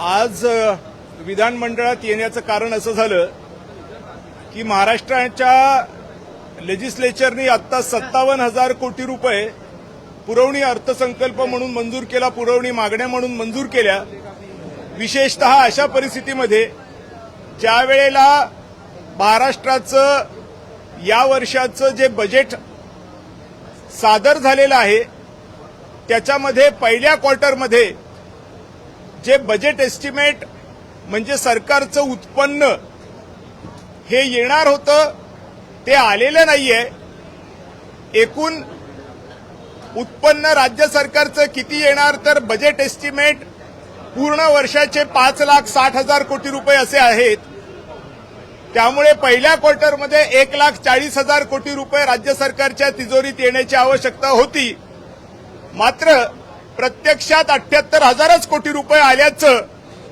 आज विधानमंडळात येण्याचं कारण असं झालं की महाराष्ट्राच्या लेजिस्लेचरनी आत्ता सत्तावन्न हजार कोटी रुपये पुरवणी अर्थसंकल्प म्हणून मंजूर केला पुरवणी मागण्या म्हणून मंजूर केल्या. विशेषतः अशा परिस्थितीमध्ये ज्या वेळेला महाराष्ट्राचं या वर्षाचं जे बजेट सादर झालेलं आहे त्याच्यामध्ये पहिल्या क्वार्टरमध्ये जे बजेट एस्टिमेट म्हणजे सरकारचं उत्पन्न हे येणार होतं ते आलेलं नाहीये. एकूण उत्पन्न राज्य सरकारचं किती येणार तर बजेट एस्टिमेट पूर्ण वर्षाचे पाच लाख साठ हजार कोटी रुपये असे आहेत. त्यामुळे पहिल्या क्वार्टरमध्ये एक लाख चाळीस हजार कोटी रुपये राज्य सरकारच्या तिजोरीत येण्याची आवश्यकता होती. मात्र प्रत्यक्षात अठ्याहत्तर हजारच कोटी रुपये आल्याचं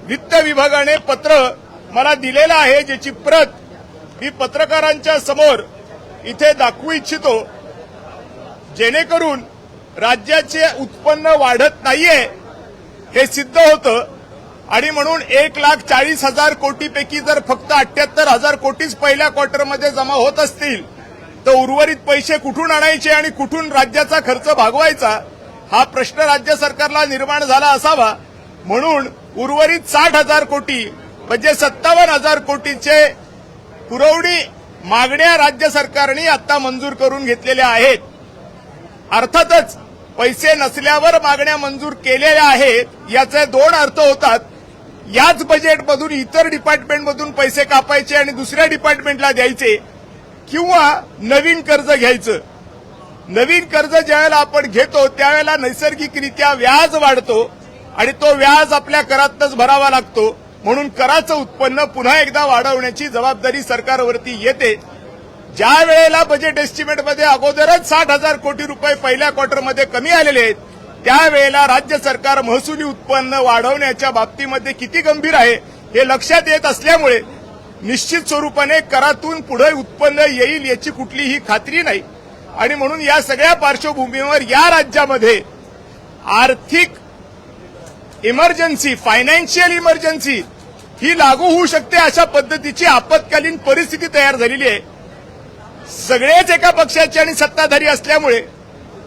वित्त विभागाने पत्र मला दिलेलं आहे ज्याची प्रत मी पत्रकारांच्या समोर इथे दाखवू इच्छितो. जेणेकरून राज्याचे उत्पन्न वाढत नाहीये हे सिद्ध होतं. आणि म्हणून एक लाख चाळीस हजार कोटीपैकी जर फक्त अठ्याहत्तर हजार कोटीच पहिल्या क्वार्टरमध्ये जमा होत असतील तर उर्वरित पैसे कुठून आणायचे आणि कुठून राज्याचा खर्च भागवायचा? हा प्रश्न राज्य सरकारला निर्माण झाला असावा म्हणून उर्वरित साठ हजार कोटी म्हणजे सत्तावन्न हजार कोटीचे पुरवणी मागण्या राज्य सरकारने आता मंजूर करून घेतलेल्या आहेत. अर्थातच पैसे नसल्यावर मागण्या मंजूर केलेल्या आहेत याचे दोन अर्थ होतात. याच बजेटमधून इतर डिपार्टमेंटमधून पैसे कापायचे आणि दुसऱ्या डिपार्टमेंटला द्यायचे किंवा नवीन कर्ज घ्यायचं. नवीन कर्ज ज्यावेळेला आपण घेतो त्यावेळेला नैसर्गिकरित्या व्याज वाढतो आणि तो व्याज आपल्या करातच भरावा लागतो. म्हणून कराचं उत्पन्न पुन्हा एकदा वाढवण्याची जबाबदारी सरकारवरती येते. ज्या वेळेला बजेट एस्टिमेटमध्ये अगोदरच साठ हजार कोटी रुपये पहिल्या क्वार्टरमध्ये कमी आलेले आहेत त्यावेळेला राज्य सरकार महसुली उत्पन्न वाढवण्याच्या बाबतीमध्ये किती गंभीर आहे हे लक्षात येत असल्यामुळे निश्चित स्वरूपाने करातून पुढे उत्पन्न येईल याची कुठलीही खात्री नाही. आणि म्हणून या सगळ्या पार्श्वभूमीवर या राज्यामध्ये आर्थिक इमर्जन्सी फायनान्शियल इमर्जन्सी ही लागू होऊ शकते अशा पद्धतीची आपत्कालीन परिस्थिती तयार झालेली आहे. सगळेच एका पक्षाचे आणि सत्ताधारी असल्यामुळे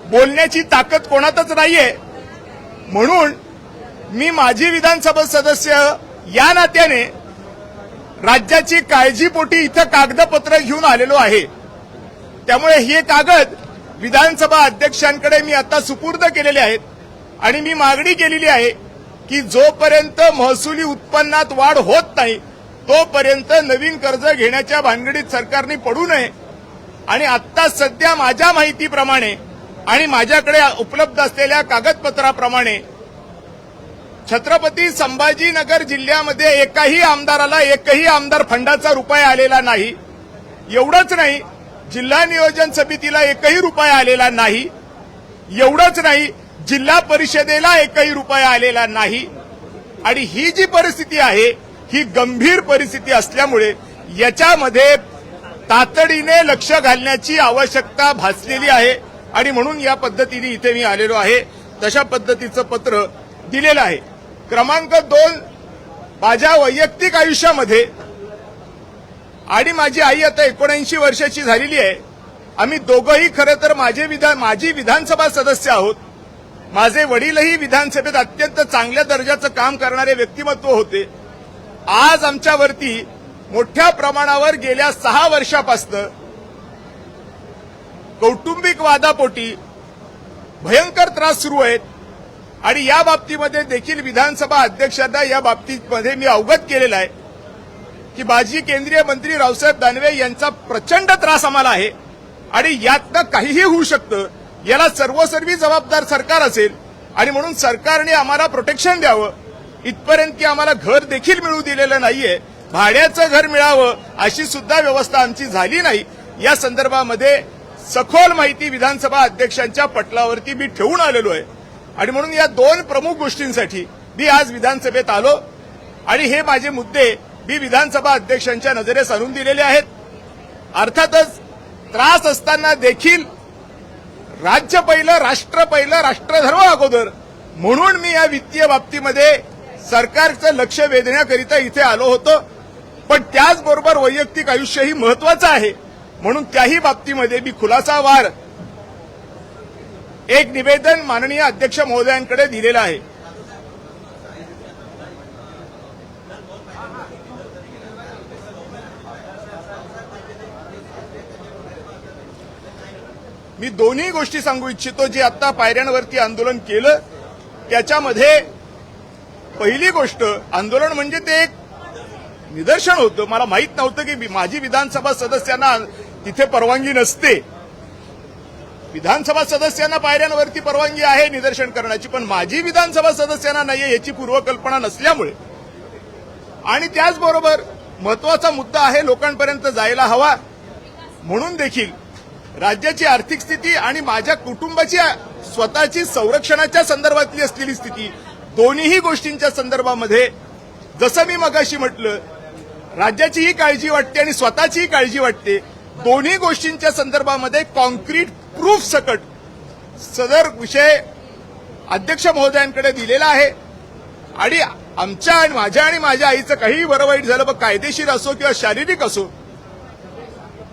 बोलण्याची ताकद कोणातच नाहीये. म्हणून मी माजी विधानसभा सदस्य या नात्याने राज्याची काळजीपोटी इथं कागदपत्र घेऊन आलेलो आहे. त्यामुळे हे कागद विधानसभा अध्यक्षांकडे मी आता सुपूर्द केलेले आहेत. आणि मी मागणी केलेली आहे की जोपर्यंत महसुली उत्पन्नात वाढ होत नाही तोपर्यंत नवीन कर्ज घेण्याच्या भानगडीत सरकारने पडू नये. आणि आत्ता सध्या माझ्या माहितीप्रमाणे आणि माझ्याकडे उपलब्ध असलेल्या कागदपत्राप्रमाणे छत्रपती संभाजीनगर जिल्ह्यामध्ये एकाही आमदाराला एकही आमदार फंडाचा रुपया आलेला नाही. एवढंच नाही जिल्हा नियोजन समितीला एकही रुपया आलेला नाही. एवढंच नाही जिल्हा परिषदेला एकही रुपया आलेला नाही. आणि ही जी परिस्थिती आहे ही गंभीर परिस्थिती असल्यामुळे याच्यामध्ये तातडीने लक्ष घालण्याची आवश्यकता भासलेली आहे. आणि म्हणून या पद्धतीने इथे मी आलेलो आहे. तशा पद्धतीचं पत्र दिलेलं आहे. क्रमांक दोन माझ्या वैयक्तिक आयुष्यामध्ये आणि माझी आई आता एकोणऐंशी वर्षाची झालेली आहे. आम्ही दोघंही खरं तर माझे विधान माझी विधानसभा सदस्य आहोत. माझे वडीलही विधानसभेत अत्यंत चांगल्या दर्जाचं काम करणारे व्यक्तिमत्व होते. आज आमच्यावरती मोठ्या प्रमाणावर गेल्या सहा वर्षापासनं कौटुंबिक वादापोटी भयंकर त्रास सुरू आहेत. आणि या बाबतीमध्ये देखील विधानसभा अध्यक्षांना या बाबतीमध्ये मी अवगत केलेला आहे. की माजी केंद्रीय मंत्री रावसाहेब दानवे यांचा प्रचंड त्रास आम्हाला आहे. आणि यातनं काहीही होऊ शकतं याला सर्वसर्वी जबाबदार सरकार असेल आणि म्हणून सरकारने आम्हाला प्रोटेक्शन द्यावं. इथपर्यंत की आम्हाला घर देखील मिळू दिलेलं नाहीये. भाड्याचं घर मिळावं अशी सुद्धा व्यवस्था आमची झाली नाही. या संदर्भामध्ये सखोल माहिती विधानसभा अध्यक्षांच्या पटलावरती मी ठेवून आलेलो आहे. आणि म्हणून या दोन प्रमुख गोष्टींसाठी मी आज विधानसभेत आलो. आणि हे माझे मुद्दे मी विधानसभा अध्यक्षांच्या नजरेस आणून दिलेले आहेत. अर्थातच त्रास असताना देखील राज्य पहिलं राष्ट्र पहिलं राष्ट्रधर्म अगोदर. म्हणून मी या वित्तीय बाबतीमध्ये सरकारचं लक्ष वेधण्याकरिता इथे आलो होतो. पण त्याचबरोबर वैयक्तिक आयुष्यही महत्वाचं आहे. म्हणून त्याही बाबतीमध्ये मी खुलासावार एक निवेदन माननीय अध्यक्ष महोदयांकडे दिलेलं आहे. मी दोन्ही गोष्टी सांगू इच्छितो जे आता पायऱ्यांवरती आंदोलन केलं त्याच्यामध्ये पहिली गोष्ट आंदोलन म्हणजे ते एक निदर्शन होतं. मला माहीत नव्हतं की माझी विधानसभा सदस्यांना तिथे परवानगी नसते. विधानसभा सदस्यांना पायऱ्यांवरती परवानगी आहे निदर्शन करण्याची पण माझी विधानसभा सदस्यांना नाहीये याची पूर्वकल्पना नसल्यामुळे. आणि त्याचबरोबर महत्त्वाचा मुद्दा आहे लोकांपर्यंत जायला हवा. म्हणून देखील राज्याची आर्थिक स्थिती आणि माझ्या कुटुंबाची स्वतःची संरक्षणाच्या संदर्भातली असलेली स्थिती दोन्हीही गोष्टींच्या संदर्भामध्ये जसं मी मगाशी म्हटलं राज्याचीही काळजी वाटते आणि स्वतःचीही काळजी वाटते. दोन्ही गोष्टींच्या संदर्भामध्ये कॉन्क्रीट प्रूफ सकट सदर विषय अध्यक्ष महोदयांकडे दिलेला आहे. आणि आमच्या आणि माझ्या आणि माझ्या आईचं काहीही बरं वाईट झालं मग कायदेशीर असो किंवा शारीरिक असो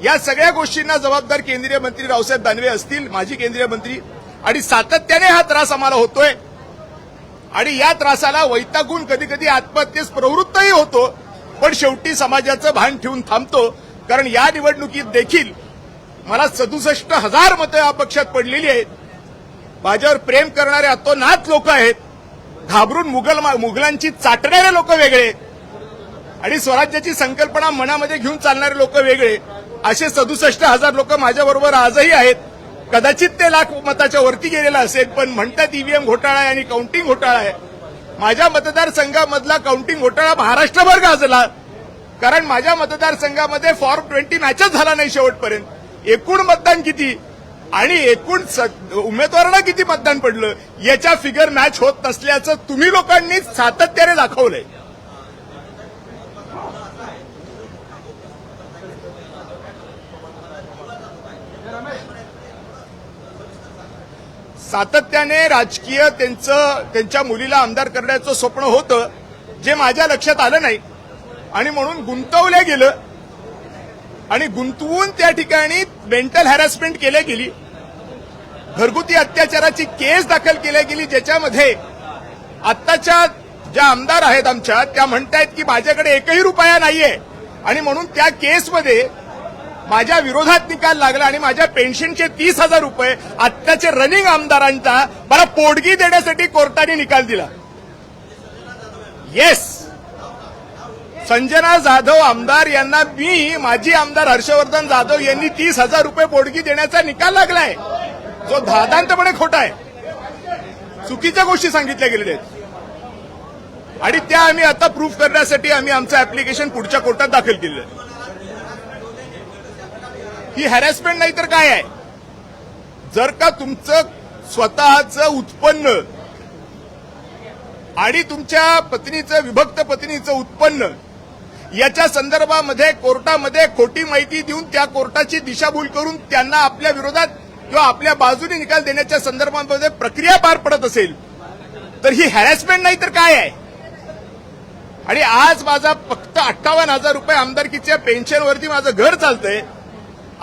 या सगळ्या गोष्टींना जबाबदार केंद्रीय मंत्री रावसाहेब दानवे असतील माजी केंद्रीय मंत्री. आणि सातत्याने हा त्रास आम्हाला होतोय. आणि या त्रासाला वैतागून कधी कधी आत्महत्येस प्रवृत्तही होतो. पण शेवटी समाजाचं भान ठेवून थांबतो. कारण या निवडणुकीत देखील मला सदुसष्ट हजार मतं या पक्षात पडलेली आहेत. माझ्यावर प्रेम करणारे अतोनात लोक आहेत. घाबरून मुघल मुघलांची चाटणारे लोक वेगळे. आणि स्वराज्याची संकल्पना मनामध्ये घेऊन चालणारे लोक वेगळे. असे सदुसष्ट हजार लोक माझ्याबरोबर आजही आहेत. कदाचित ते लाख मताच्या वरती गेलेला असेल पण म्हणतात ईव्हीएम घोटाळा आहे आणि काउंटिंग घोटाळा आहे. माझ्या मतदारसंघामधला काउंटिंग घोटाळा महाराष्ट्रभर गाजला. कारण माझ्या मतदारसंघामध्ये फॉर्म ट्वेंटी मॅचच झाला नाही शेवटपर्यंत. एकूण मतदान किती? आणि एकूण स- उमेदवारांना किती मतदान पडलं? याच्या फिगर मॅच होत नसल्याचं तुम्ही लोकांनी सातत्याने दाखवलंय. सातत्याने राजकीय त्यांचं त्यांच्या मुलीला आमदार करण्याचं स्वप्न होतं जे माझ्या लक्षात आलं नाही. आणि म्हणून गुंतवलं गेलं. आणि गुंतवून त्या ठिकाणी मेंटल हॅरॅसमेंट केल्या गेली. घरगुती अत्याचाराची केस दाखल केल्या गेली ज्याच्यामध्ये आत्ताच्या ज्या आमदार आहेत आमच्या त्या म्हणतायत की माझ्याकडे एकही रुपया नाहीये. आणि म्हणून त्या केसमध्ये माझ्या विरोधात निकाल लागला आणि माझ्या पेन्शनचे तीस हजार रुपये आत्ताचे रनिंग आमदारांचा मला पोडगी देण्यासाठी कोर्टाने निकाल दिला. येस संजना जाधव आमदार यांना मी माजी आमदार हर्षवर्धन जाधव यांनी तीस हजार रुपये पोडगी देण्याचा निकाल लागलाय. जो धादांतपणे खोटा आहे. चुकीच्या गोष्टी सांगितल्या गेलेल्या आहेत. आणि त्या आम्ही आता प्रूफ करण्यासाठी आम्ही आमचं ऍप्लिकेशन पुढच्या कोर्टात दाखल केलेलं आहे. ही हॅरॅसमेंट नाही तर काय आहे? जर का तुमचं स्वतःचं उत्पन्न आणि तुमच्या पत्नीचं विभक्त पत्नीचं उत्पन्न याच्या संदर्भामध्ये कोर्टामध्ये खोटी माहिती देऊन त्या कोर्टाची दिशाभूल करून त्यांना आपल्या विरोधात किंवा आपल्या बाजूने निकाल देण्याच्या संदर्भामध्ये प्रक्रिया पार पडत असेल तर ही हॅरॅसमेंट नाही तर काय आहे? आणि आज माझा फक्त अठ्ठावन्न हजार रुपये आमदारकीच्या पेन्शनवरती माझं घर चालतंय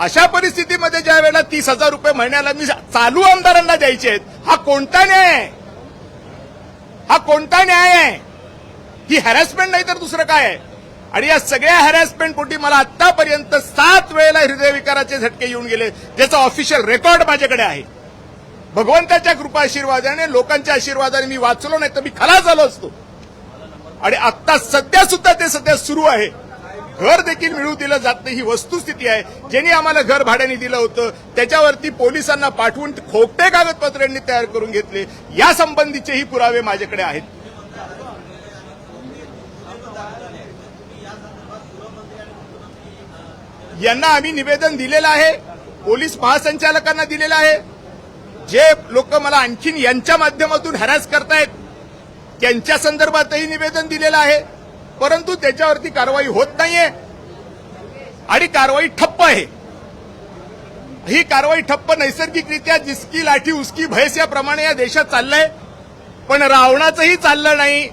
अशा परिस्थितीमध्ये ज्या वेळेला तीस हजार रुपये महिन्याला मी चालू आमदारांना द्यायचे आहेत हा कोणता न्याय आहे? हा कोणता न्याय आहे? ही हॅरॅसमेंट नाही तर दुसरं काय आहे? आणि या सगळ्या हॅरॅसमेंट पोटी मला आतापर्यंत सात वेळेला हृदयविकाराचे झटके येऊन गेले ज्याचा ऑफिशियल रेकॉर्ड माझ्याकडे आहे. भगवंताच्या कृपा आशीर्वादाने लोकांच्या आशीर्वादाने मी वाचलो नाही तर मी खलास झालो असतो. आणि आता सध्या सुद्धा ते सध्या सुरू आहे. घर देखील मिळू दिलं जात नाही ही वस्तुस्थिती आहे. ज्यांनी आम्हाला घर भाड्याने दिलं होतं त्याच्यावरती पोलिसांना पाठवून खोटे कागदपत्रांनी तयार करून घेतले. या संबंधीचेही पुरावे माझ्याकडे आहेत. यांना आम्ही निवेदन दिलेलं आहे पोलीस महासंचालकांना दिलेलं आहे. जे लोक मला आणखीन यांच्या माध्यमातून हॅरॅस करतायत त्यांच्या संदर्भातही निवेदन दिलेलं आहे. परंतु त्याच्यावरती कारवाई होत नाहीये. आणि कारवाई ठप्प आहे. ही कारवाई ठप्प नैसर्गिकरित्या जिसकी लाठी उसकी भैस याप्रमाणे या देशात चाललंय. पण रावणाचंही चाललं नाही.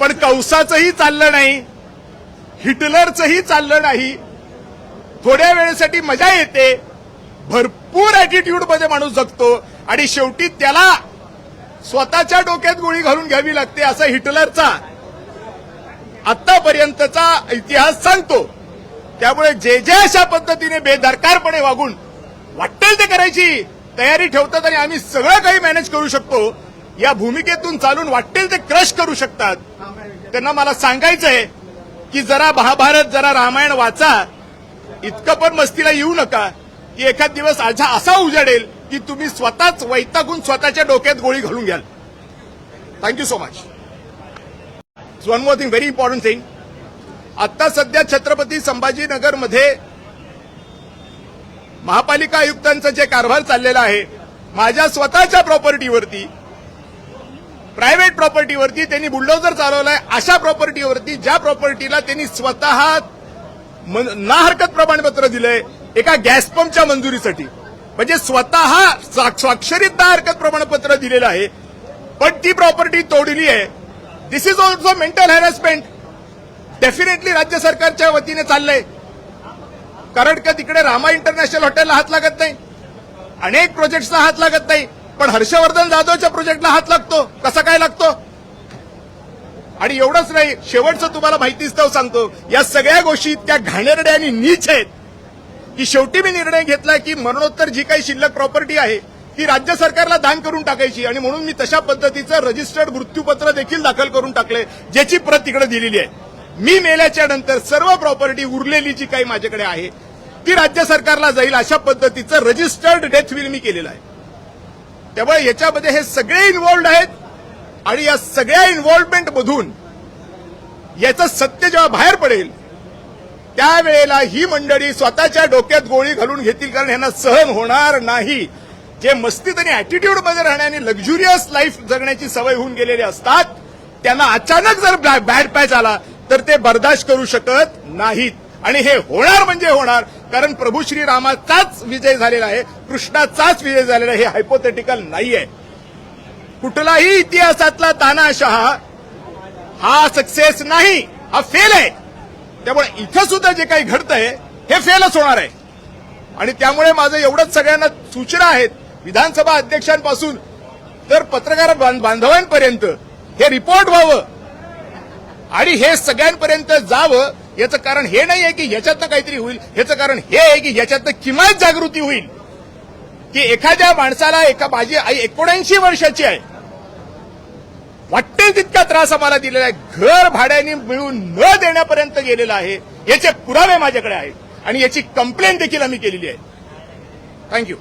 पण कंसाचंही चाललं नाही. हिटलरचंही चाललं नाही. थोड्या वेळेसाठी मजा येते. भरपूर ॲटिट्यूडमध्ये माणूस जगतो. आणि शेवटी त्याला स्वतःच्या डोक्यात गोळी घालून घ्यावी लागते असा हिटलरचा आतापर्यंतचा इतिहास सांगतो. त्यामुळे जे जे अशा पद्धतीने बेदरकारपणे वागून वाटेल ते करायची तयारी ठेवतात आणि आम्ही सगळं काही मॅनेज करू शकतो. या भूमिकेतून चालून वाटेल ते क्रश करू शकतात. त्यांना मला सांगायचंय की जरा महाभारत जरा रामायण वाचा. इतकं पण मस्तीला येऊ नका की एखाद दिवस आझा असा उजाडेल की तुम्ही स्वतःच वैतागून स्वतःच्या डोक्यात गोळी घालून घ्याल. Thank you so much one more thing very important thing आता सध्या छत्रपती संभाजीनगरमध्ये महापालिका आयुक्तांचा जे कारभार चाललेला आहे माझ्या स्वतःच्या प्रॉपर्टीवरती प्रायव्हेट प्रॉपर्टीवरती त्यांनी बुलडोजर चालवलाय अशा प्रॉपर्टीवरती ज्या प्रॉपर्टीला त्यांनी स्वतः ना हरकत प्रमाणपत्र दिलंय एका गॅस पंपच्या मंजुरीसाठी. म्हणजे स्वतः स्वा- स्वाक्षरीत हरकत प्रमाणपत्र दिलेलं आहे. पण ती प्रॉपर्टी तोडली आहे. This is also mental harassment definitely राज्य सरकारच्या वतीने चाललंय. कारण का तिकडे रामा इंटरनॅशनल हॉटेलला हात लागत नाही. अनेक प्रोजेक्ट्सला हात लागत नाही. पण हर्षवर्धन जाधवच्या प्रोजेक्टला हात लागतो. कसा काय लागतो? आणि एवढंच नाही शेवटचं तुम्हाला माहितीच सांगतो. या सगळ्या गोष्टी इतक्या घाणेरड्या आणि नीच आहेत. की शेवटी मी निर्णय घेतला की मरणोत्तर जी काही शिल्लक प्रॉपर्टी आहे ती राज्य सरकारला दान करून टाकायची. आणि म्हणून मी तशा पद्धतीचं रजिस्टर्ड मृत्यूपत्र देखील दाखल करून टाकलंय ज्याची प्रत तिकडे दिलेली आहे. मी मेल्याच्या नंतर सर्व प्रॉपर्टी उरलेली जी काही माझ्याकडे आहे ती राज्य सरकारला जाईल अशा पद्धतीचं रजिस्टर्ड डेथ विल मी केलेलं आहे. त्यामुळे याच्यामध्ये हे सगळे इन्व्हॉल्ड आहेत आणि या सगळ्या इन्व्हॉल्वमेंट मधून याचं सत्य जेव्हा बाहेर पडेल त्यावेळेला ही मंडळी स्वतःच्या डोक्यात गोळी घालून घेतील कारण यांना सहन होणार नाही. जे मस्तीत आणि अॅटिट्यूडमध्ये राहण्याने लक्झुरियस लाईफ जगण्याची सवय होऊन गेलेले असतात त्यांना अचानक जर बॅड पॅच आला तर ते बर्दाश्त करू शकत नाहीत. आणि हे होणार म्हणजे होणार कारण प्रभू श्रीरामाचाच विजय झालेला आहे कृष्णाचाच विजय झालेला आहे हे हायपोथेटिकल नाहीये. कुठलाही इतिहासातला तानाशहा हा सक्सेस नाही हा फेल आहे. त्यामुळे इथं सुद्धा जे काही घडतंय हे फेलच होणार आहे. आणि त्यामुळे माझं एवढंच सगळ्यांना सूचना आहेत विधानसभा अध्यक्षांपासून तर पत्रकार बांधवांपर्यंत हे रिपोर्ट व्हावं. आणि हे सगळ्यांपर्यंत जावं याचं कारण हे नाही आहे की याच्यातनं काहीतरी होईल याचं कारण हे आहे की याच्यातनं किमान जागृती होईल. की एखाद्या माणसाला एका माझी आई एकोणऐंशी वर्षाची आहे. वाटेल तितका त्रास आम्हाला दिलेला आहे. घर भाड्याने मिळून न देण्यापर्यंत गेलेला आहे. याचे पुरावे माझ्याकडे आहेत. आणि याची कंप्लेंट देखील आम्ही केलेली आहे. थँक्यू